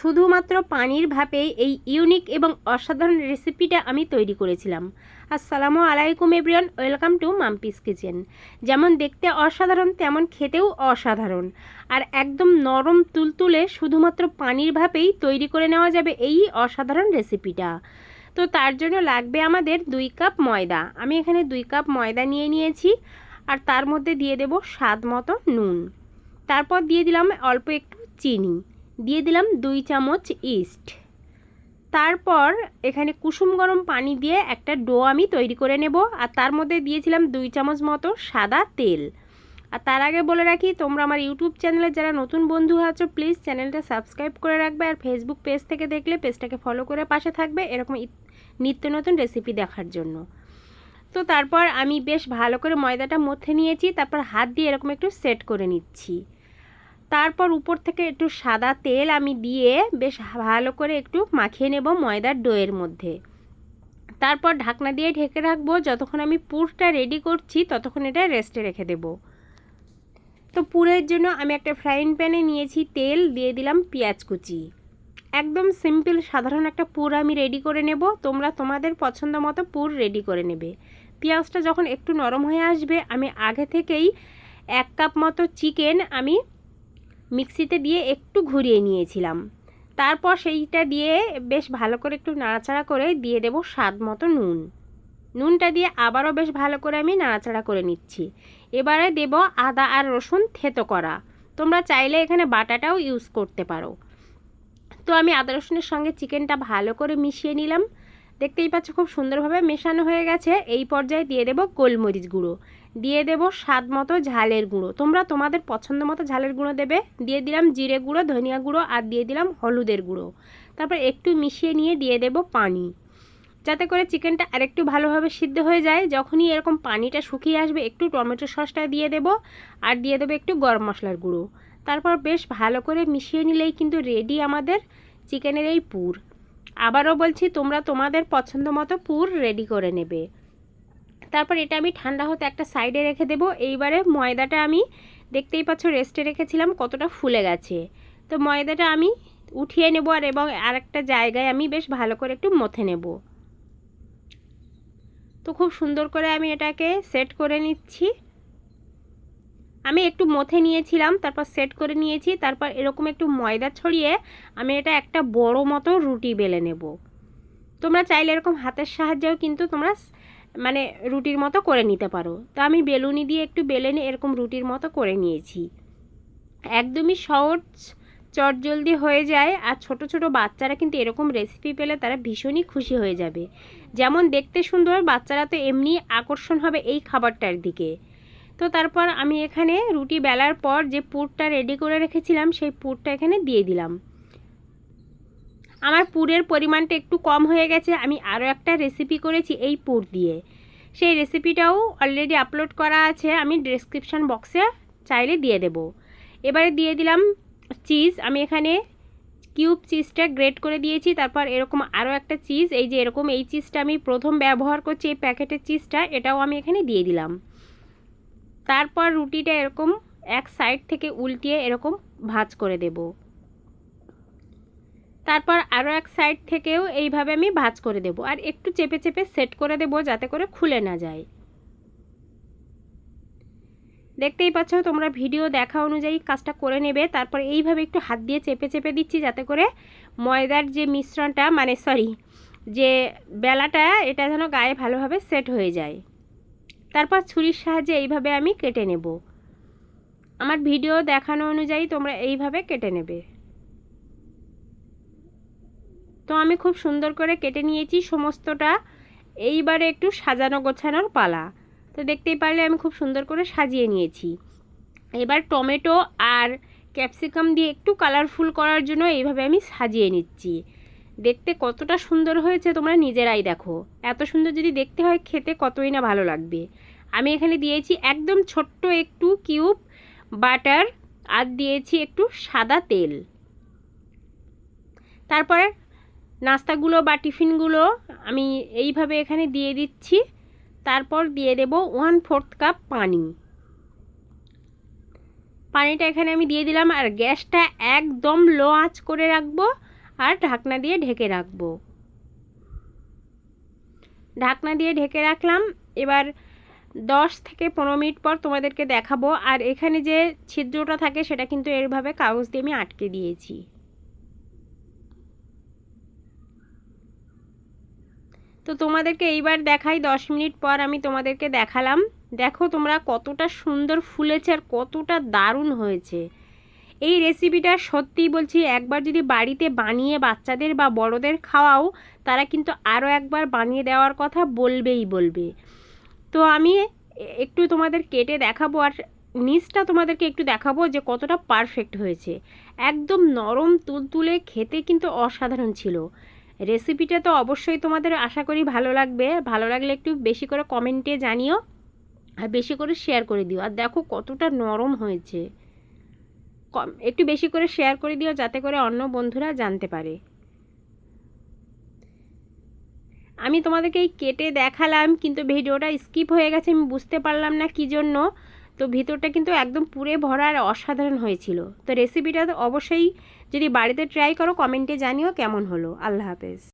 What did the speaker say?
শুধুমাত্র পানির ভাপেই এই ইউনিক এবং অসাধারণ রেসিপিটা আমি তৈরি করেছিলাম। আসসালামু আলাইকুম everyone, welcome to Mampi's kitchen. যেমন দেখতে অসাধারণ, তেমন খেতেও অসাধারণ। আর একদম নরম তুলতুলে শুধুমাত্র পানির ভাপেই তৈরি করে নেওয়া যাবে এই অসাধারণ রেসিপিটা। তো তার জন্য লাগবে আমাদের দুই কাপ ময়দা। আমি এখানে দুই কাপ ময়দা নিয়ে নিয়েছি আর তার মধ্যে দিয়ে দেব স্বাদ মতো নুন। তারপর দিয়ে দিলাম অল্প একটু চিনি। দিয়ে দিলাম দুই চামচ ইস্ট। তারপর এখানে কুসুম গরম পানি দিয়ে একটা ডো আমি তৈরি করে নেব। আর তার মধ্যে দিয়েছিলাম দুই চামচ মতো সাদা তেল। আর তার আগে বলে রাখি, তোমরা আমার ইউটিউব চ্যানেলে যারা নতুন বন্ধু আছো, প্লিজ চ্যানেলটা সাবস্ক্রাইব করে রাখবে। আর ফেসবুক পেজ থেকে দেখলে পেজটাকে ফলো করে পাশে থাকবে এরকম নিত্য নতুন রেসিপি দেখার জন্য। তো তারপর আমি বেশ ভালো করে ময়দাটা মধ্যে নিয়েছি। তারপর হাত দিয়ে এরকম একটু সেট করে নিচ্ছি। তারপর উপর থেকে একটু সাদা তেল আমি দিয়ে বেশ ভালো করে একটু মাখিয়ে নেব ময়দার ডোয়ের মধ্যে। তারপর ঢাকনা দিয়ে ঢেকে রাখব, যতক্ষণ আমি পুরটা রেডি করছি ততক্ষণ এটা রেস্টে রেখে দেব। তো পুরের জন্য আমি একটা ফ্রাইং প্যানে নিয়েছি তেল, দিয়ে দিলাম পেঁয়াজ কুচি। একদম সিম্পল সাধারণ একটা পুর আমি রেডি করে নেব, তোমরা তোমাদের পছন্দ মতো পুর রেডি করে নেবে। পেঁয়াজটা যখন একটু নরম হয়ে আসবে, আমি আগে থেকেই এক কাপ মতো চিকেন আমি মিক্সিতে দিয়ে একটু ঘুরিয়ে নিয়েছিলাম। তারপর সেইটা দিয়ে বেশ ভালো করে একটু নাড়াচাড়া করে দিয়ে দেব স্বাদ মতো নুন। নুনটা দিয়ে আবারও বেশ ভালো করে আমি নাড়াচাড়া করে নিচ্ছি। এবারে দেব আদা আর রসুন থেতো করা। তোমরা চাইলে এখানে বাটাটাও ইউজ করতে পারো। তো আমি আদা রসুনের সঙ্গে চিকেনটা ভালো করে মিশিয়ে নিলাম। দেখতেই পাচ্ছ খুব সুন্দরভাবে মেশানো হয়ে গেছে। এই পর্যায়ে দিয়ে দেব গোলমরিচ গুঁড়ো। দিয়ে দেব স্বাদ মতো ঝালের গুঁড়ো। তোমরা তোমাদের পছন্দ মতো ঝালের গুঁড়ো দেবে। দিয়ে দিলাম জিরে গুঁড়ো, ধনিয়া গুঁড়ো আর দিয়ে দিলাম হলুদের গুঁড়ো। তারপর একটু মিশিয়ে নিয়ে দিয়ে দেব পানি। যাতে করে চিকেনটা আরেকটু ভালোভাবে সিদ্ধ হয়ে যায়। যখনই এরকম পানিটা শুকিয়ে আসবে, একটু টমেটো সসটা দিয়ে দেব আর দিয়ে দেবো একটু গরম মশলার গুঁড়ো। তারপর বেশ ভালো করে মিশিয়ে নিলেই কিন্তু রেডি আমাদের চিকেনের এই পুর। আবারও বলছি, তোমরা তোমাদের পছন্দ মতো পুর রেডি করে নেবে। তারপর এটা আমি ঠান্ডা হতে একটা সাইডে রেখে দেবো। এইবারে ময়দাটা আমি দেখতেই পাচ্ছ রেস্টে রেখেছিলাম, কতটা ফুলে গেছে। তো ময়দাটা আমি উঠিয়ে নেব আর এবং আরেকটা জায়গায় আমি বেশ ভালো করে একটু মথে নেব। তো খুব সুন্দর করে আমি এটাকে সেট করে নিচ্ছি। আমি একটু মথে নিয়েছিলাম, তারপর সেট করে নিয়েছি, তারপর এরকম একটু ময়দা ছড়িয়ে আমি এটা একটা বড় মতো রুটি বেলে নেব। তোমরা চাইলে এরকম হাতের সাহায্যেও কিন্তু তোমরা মানে রুটির মতো করে নিতে পারো। তো আমি বেলুনি দিয়ে একটু বেলে নিয়ে এরকম রুটির মতো করে নিয়েছি। একদমই সহজ চটজলদি হয়ে যায় আর ছোট ছোট বাচ্চারা কিন্তু এরকম রেসিপি পেলে তারা ভীষণই খুশি হয়ে যাবে। যেমন দেখতে সুন্দর, বাচ্চারা তো এমনি আকর্ষণ হবে এই খাবারটার দিকে। তো তারপর আমি এখানে রুটি বেলার পর যে পুরটা রেডি করে রেখেছিলাম, সেই পুরটা এখানে দিয়ে দিলাম। আমার পুরের পরিমাণটা একটু কম হয়ে গেছে, আমি আরও একটা রেসিপি করেছি এই পুর দিয়ে। সেই রেসিপিটাও অলরেডি আপলোড করা আছে, আমি ডিসক্রিপশান বক্সে চাইলে দিয়ে দেব। এবারে দিয়ে দিলাম চিজ আমি এখানে কিউব চিজটা গ্রেট করে দিয়েছি, তারপর এরকম আরও একটা চিজ এই যে এরকম এই চিজটা আমি প্রথম ব্যবহার করছি, এই প্যাকেটের চিজটা এটাও আমি এখানে দিয়ে দিলাম। তারপর রুটিটা এরকম এক সাইড থেকে উল্টিয়ে এরকম ভাজ করে দেব। তারপর আরও এক সাইড থেকেও এইভাবে আমি ভাজ করে দেব। আর একটু চেপে চেপে সেট করে দেব যাতে করে খুলে না যায়। দেখতেই পাচ্ছ তোমরা ভিডিও দেখা অনুযায়ী কাজটা করে নেবে। তারপর এইভাবে একটু হাত দিয়ে চেপে চেপে দিচ্ছি যাতে করে ময়দার যে মিশ্রণটা মানে সরি যে বেলাটা, এটা যেন গায়ে ভালোভাবে সেট হয়ে যায়। তারপর ছুরির সাহায্যে এইভাবে আমি কেটে নেব। আমার ভিডিও দেখানো অনুযায়ী তোমরা এইভাবে কেটে নেবে। তো আমি খুব সুন্দর করে কেটে নিয়েছি সমস্তটা। এইবারে একটু সাজানো গোছানোর পালা। তো দেখতেই পারলে আমি খুব সুন্দর করে সাজিয়ে নিয়েছি। এবার টমেটো আর ক্যাপসিকাম দিয়ে একটু কালারফুল করার জন্য এইভাবে আমি সাজিয়ে নিচ্ছি। দেখতে কতটা সুন্দর হয়েছে তোমরা নিজেরাই দেখো। এত সুন্দর যদি দেখতে হয় খেতে কতই না ভালো লাগবে। আমি এখানে দিয়েছি একদম ছোট্ট একটু কিউব, বাটার আর দিয়েছি একটু সাদা তেল। তারপরে নাস্তাগুলো বা টিফিনগুলো আমি এইভাবে এখানে দিয়ে দিচ্ছি। তারপর দিয়ে দেব ওয়ান ফোর্থ কাপ পানি। পানিটা এখানে আমি দিয়ে দিলাম আর গ্যাসটা একদম লো আঁচ করে রাখব আর ঢাকনা দিয়ে ঢেকে রাখব। ঢাকনা দিয়ে ঢেকে রাখলাম। এবার দশ থেকে পনেরো মিনিট পর তোমাদেরকে দেখাবো। আর এখানে যে ছিদ্রটা থাকে সেটা কিন্তু এরভাবে কাগজ দিয়ে আমি আটকে দিয়েছি। তো তোমাদেরকে এইবার দেখাই, দশ মিনিট পর আমি তোমাদেরকে দেখালাম। দেখো তোমরা কতটা সুন্দর ফুলেছে আর কতটা দারুণ হয়েছে। এই রেসিপিটা সত্যিই বলছি, একবার যদি বাড়িতে বানিয়ে বাচ্চাদের বা বড়দের খাওয়াও, তারা কিন্তু আরও একবার বানিয়ে দেওয়ার কথা বলবেই বলবে। তো আমি একটু তোমাদের কেটে দেখাবো আর নিচটা তোমাদেরকে একটু দেখাবো যে কতটা পারফেক্ট হয়েছে। একদম নরম, তুলতুলে, খেতে কিন্তু অসাধারণ ছিল। রেসিপিটা তো অবশ্যই তোমাদের আশা করি ভালো লাগবে। ভালো লাগলে একটু বেশি করে কমেন্টে জানিও আর বেশি করে শেয়ার করে দিও। আর দেখো কতটা নরম হয়েছে। কম, একটু বেশি করে শেয়ার করে দিও যাতে করে অন্য বন্ধুরা জানতে পারে। আমি তোমাদেরকে এই কেটে দেখালাম, কিন্তু ভিডিওটা স্কিপ হয়ে গেছে, আমি বুঝতে পারলাম না কী জন্য। তো ভিতরটা কিন্তু একদম পুরে ভরার অসাধারণ হয়েছিল। তো রেসিপিটা তো অবশ্যই যদি বাড়িতে ট্রাই করো কমেন্টে জানিও কেমন হলো। আল্লাহ হাফেজ।